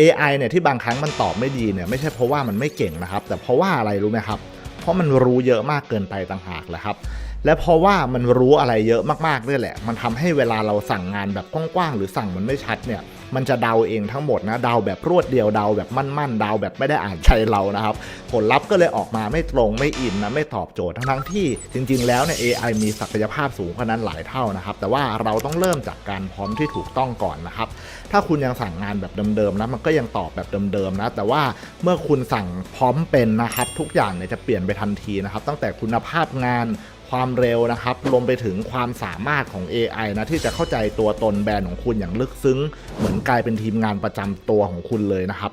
AI เนี่ยที่บางครั้งมันตอบไม่ดีเนี่ยไม่ใช่เพราะว่ามันไม่เก่งนะครับ แต่เพราะว่าอะไรรู้ไหมครับ เพราะมันรู้เยอะมากเกินไปต่างหากแหละครับ และเพราะว่ามันรู้อะไรเยอะมากๆด้วยแหละ มันทำให้เวลาเราสั่งงานแบบกว้างๆหรือสั่งมันไม่ชัดเนี่ย มันจะเดาเองทั้งหมดนะเดาแบบรวดเดียวเดาแบบมั่นๆเดาแบบไม่ได้อ่านใจเรานะครับ ผลลัพธ์ก็เลยออกมาไม่ตรงไม่อินนะไม่ตอบโจทย์ทั้งๆที่จริง ๆ แล้วเนี่ย AI มีศักยภาพสูงกว่านั้นหลายเท่านะครับ แต่ว่าเราต้องเริ่มจากการพร้อมที่ถูกต้องก่อนนะครับ ถ้าคุณยังสั่งงานแบบเดิมๆนะมันก็ยังตอบแบบเดิมๆนะแต่ว่าเมื่อคุณสั่งพร้อมเป็นนะครับทุกอย่างเนี่ยจะเปลี่ยนไปทันทีนะครับตั้งแต่คุณภาพงาน ความเร็วนะครับรวมไปถึงความสามารถของ AI นะที่จะเข้าใจตัวตนแบรนด์ของคุณอย่างลึกซึ้ง เหมือนกลายเป็นทีมงานประจำตัวของคุณเลยนะครับ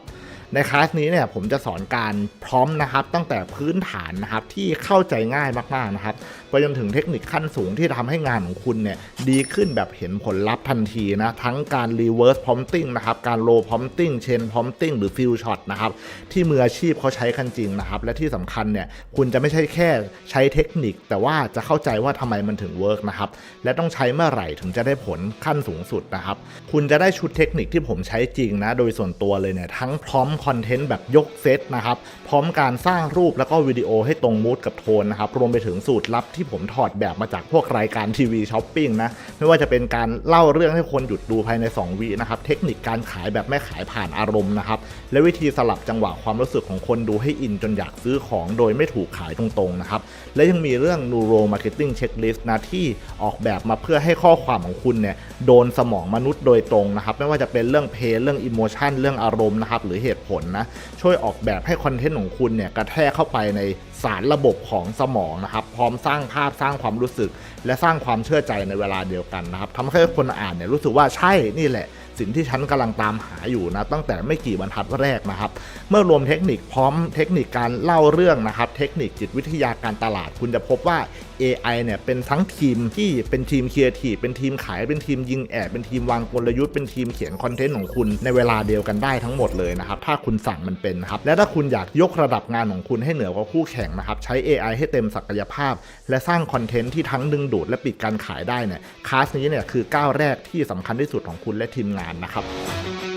ในคลาสนี้เนี่ยผมจะสอนการพร้อมนะครับตั้งแต่พื้นฐานนะครับที่เข้าใจง่ายมากๆนะครับไปจนถึงเทคนิคขั้นสูงที่ทำให้งานของคุณเนี่ยดีขึ้นแบบเห็นผลลัพธ์ทันทีนะทั้งการ reverse prompting นะครับการ low prompting chain prompting หรือ fill shot นะครับที่มืออาชีพเขาใช้กันจริงนะครับและที่สำคัญเนี่ยคุณจะไม่ใช่แค่ใช้เทคนิค แต่ว่าจะเข้าใจว่าทำไมมันถึงเวิร์กนะครับและต้องใช้เมื่อไหร่ถึงจะได้ผลขั้นสูงสุดนะครับคุณจะได้ชุดเทคนิคที่ผมใช้จริงนะโดยส่วนตัวเลยเนี่ยทั้งพร้อมคอนเทนต์แบบยกเซตนะครับพร้อมการสร้างรูปแล้วก็วิดีโอให้ตรงมูดกับโทนนะครับรวมไปถึงสูตรลับที่ผมถอดแบบมาจากพวกรายการทีวีช้อปปิ้งนะไม่ว่าจะเป็นการเล่าเรื่องให้คนหยุดดูภายใน 2วินะครับเทคนิคการขายแบบไม่ขายผ่านอารมณ์นะครับและวิธีสลับจังหวะความรู้สึกของคนดูให้อินจนอยากซื้อของโดยไม่ถูกขายตรงๆนะครับและยังมีเรื่อง Neuro Marketing Checklist นะที่ออกแบบมาเพื่อให้ข้อความของคุณเนี่ยโดนสมองมนุษย์โดยตรงนะครับไม่ว่าจะเป็นเรื่องเพลเรื่องอิโมชันเรื่องอารมณ์นะครับหรือเหตุผลนะ ช่วยออกแบบให้คอนเทนต์ของคุณเนี่ยกระแทกเข้าไปในสารระบบของสมองนะครับพร้อมสร้างภาพสร้างความรู้สึก และสร้างความเชื่อใจในเวลาเดียวกันนะครับทำให้คนอ่านเนี่ยรู้สึกว่าใช่นี่แหละ สิ่งที่ฉันกำลังตามหาอยู่นะตั้งแต่ไม่กี่บรรทัดแรกนะครับ เมื่อรวมเทคนิคพร้อมเทคนิคการเล่าเรื่องนะครับ เทคนิคจิตวิทยาการตลาด คุณจะพบว่า AI เนี่ยเป็นทั้งทีมที่เป็นทีมครีเอทีฟเป็นทีมขายเป็นทีมยิงแอดเป็นทีมวางกลยุทธ์เป็นทีมเขียนคอนเทนต์ของคุณในเวลาเดียวกันได้ทั้งหมดเลยนะครับ ถ้าคุณสั่งมันเป็นครับและถ้าคุณอยากยกระดับงานของคุณให้เหนือกว่าคู่แข่งนะครับใช้ AI ให้เต็มศักยภาพ และสร้างคอนเทนต์ที่ทั้งดึงดูดและปิดการขายได้เนี่ยคลาสนี้เนี่ยคือก้าวแรกที่สำคัญที่สุดของคุณและทีมงานนะครับ